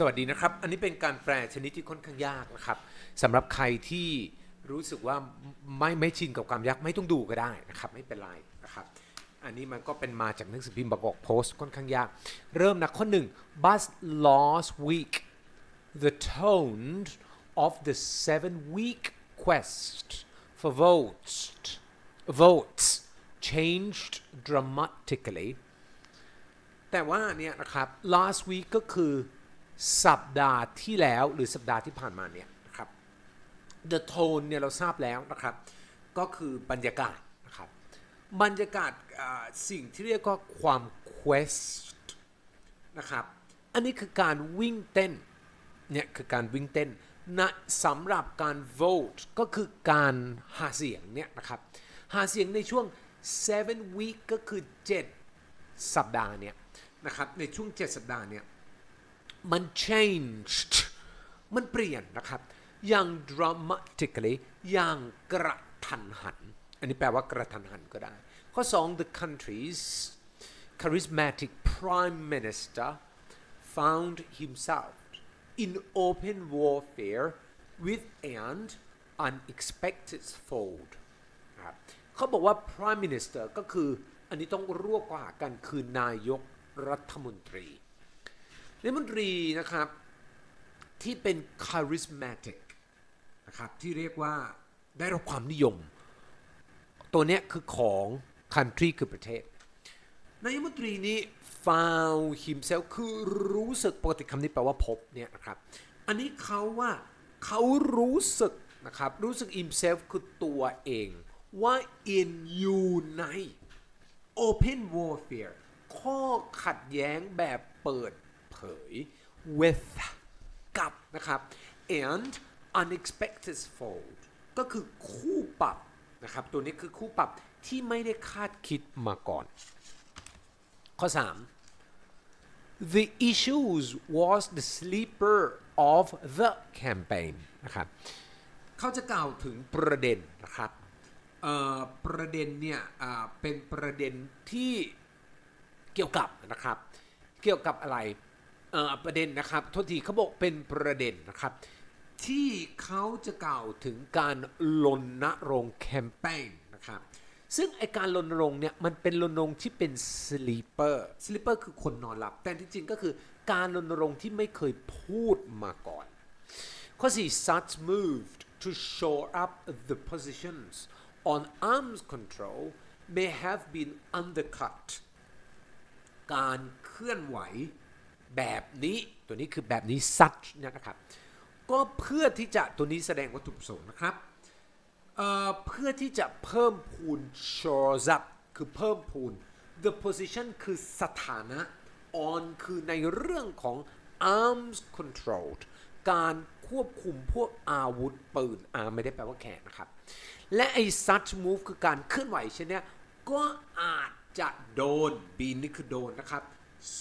สวัสดีนะครับ อันนี้เป็นการแปลชนิดที่ค่อนข้างยากนะครับสำหรับใครที่รู้สึกว่าไม่ไม่ชินกับความยากไม่ต้องดูก็ได้นะครับไม่เป็นไรนะครับ อันนี้มันก็เป็นมาจากหนังสือพิมพ์บางกอกโพสต์ค่อนข้างยาก เริ่มนะข้อหนึ่ง bus last week the tone of the seven week quest for votes votes changed dramatically แต่ว่าเนี่ยนะครับ last week ก็คือ สัปดาห์ที่แล้วหรือสัปดาห์ที่ผ่านมาเนี่ยนะครับ the tone เนี่ยเราทราบแล้วนะครับ ก็คือบรรยากาศนะครับ บรรยากาศสิ่งที่เรียกว่าความ quest นะครับ อันนี้คือการวิ่งเต้น เนี่ยคือการวิ่งเต้นนะสำหรับการ vote ก็คือการหาเสียงเนี่ยนะครับ หาเสียงในช่วง seven week ก็คือ 7 สัปดาห์เนี่ยนะครับ ในช่วง 7 สัปดาห์เนี่ย มัน changed มันเปลี่ยนนะครับ อย่าง dramatically อย่างกระทันหัน อันนี้แปลว่ากระทันหันก็ได้ ข้อ 2 the country's charismatic prime minister found himself in open warfare with an unexpected foe นะครับเขาบอกว่า prime minister ก็คืออันนี้ต้องรวกว่ากันคือนายกรัฐมนตรี รัฐมนตรีนะครับที่เป็น charismatic นะครับที่เรียกว่าได้รับความนิยม ตัวเนี้ยคือของ country คือประเทศนายมนตรีนี้ found himself คือรู้สึกปกติคำนี้แปลว่าพบเนี่ยนะครับ อันนี้เขาว่าเขารู้สึกนะครับรู้สึก himself คือตัวเองว่า in อยู่ใน open warfare ข้อขัดแย้งแบบเปิด เผย with กับนะครับ and unexpected foe ก็คือคู่ปรับนะครับ ตัวนี้คือคู่ปรับที่ไม่ได้คาดคิดมาก่อน ข้อ 3 the issues was the sleeper of the campaign นะครับเขาจะกล่าวถึงประเด็นนะครับประเด็นเนี่ยเป็นประเด็นที่เกี่ยวกับนะครับ เกี่ยวกับอะไร ประเด็นนะครับโทษทีเขาบอกเป็นประเด็นนะครับ ที่เขาจะกล่าวถึงการรณรงค์แคมเปญนะครับซึ่งไอการรณรงค์เนี่ยมันเป็นรณรงค์ที่เป็น sleeper sleeper คือคนนอนหลับ แต่ที่จริงก็คือการรณรงค์ที่ไม่เคยพูดมาก่อน ข้อ 4 such moved to shore up the positions on arms control may have been undercut การเคลื่อนไหว แบบนี้ตัวนี้คือแบบนี้ such เนี่ยนะครับ ก็เพื่อที่จะตัวนี้แสดงวัตถุประสงค์นะครับเเพื่อที่จะเพิ่มพูน shores up คือเพิ่มพูน the position คือสถานะ on คือในเรื่องของ arms control การควบคุมพวกอาวุธปืนอาไม่ได้แปลว่าแขนนะครับ และไอ้ such move คือการเคลื่อนไหวเช่นเนี้ยก็อาจจะโดนบีนนี่คือโดนนะครับ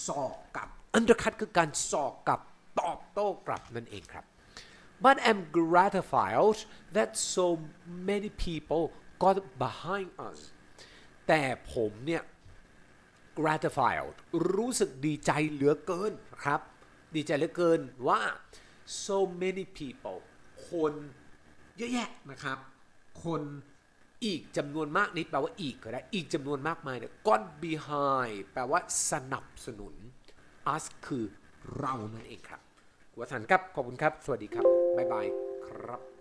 สอกกับ ลับ undercut คือการสอกกลับตอบโต้กลับนั่นเองครับ but I'm gratified that so many people got behind us แต่ผมเนี่ย gratified รู้สึกดีใจเหลือเกินครับ ดีใจเหลือเกินว่า so many people คนเยอะแยะนะครับ คนอีกจำนวนมากนี้แปลว่าอีกก็ได้ อีกจำนวนมากมายเนี่ย got behind แปลว่าสนับสนุน us คือเรานั่นเองครับหัวสันครับ ขอบคุณครับ สวัสดีครับ บ๊ายบายครับ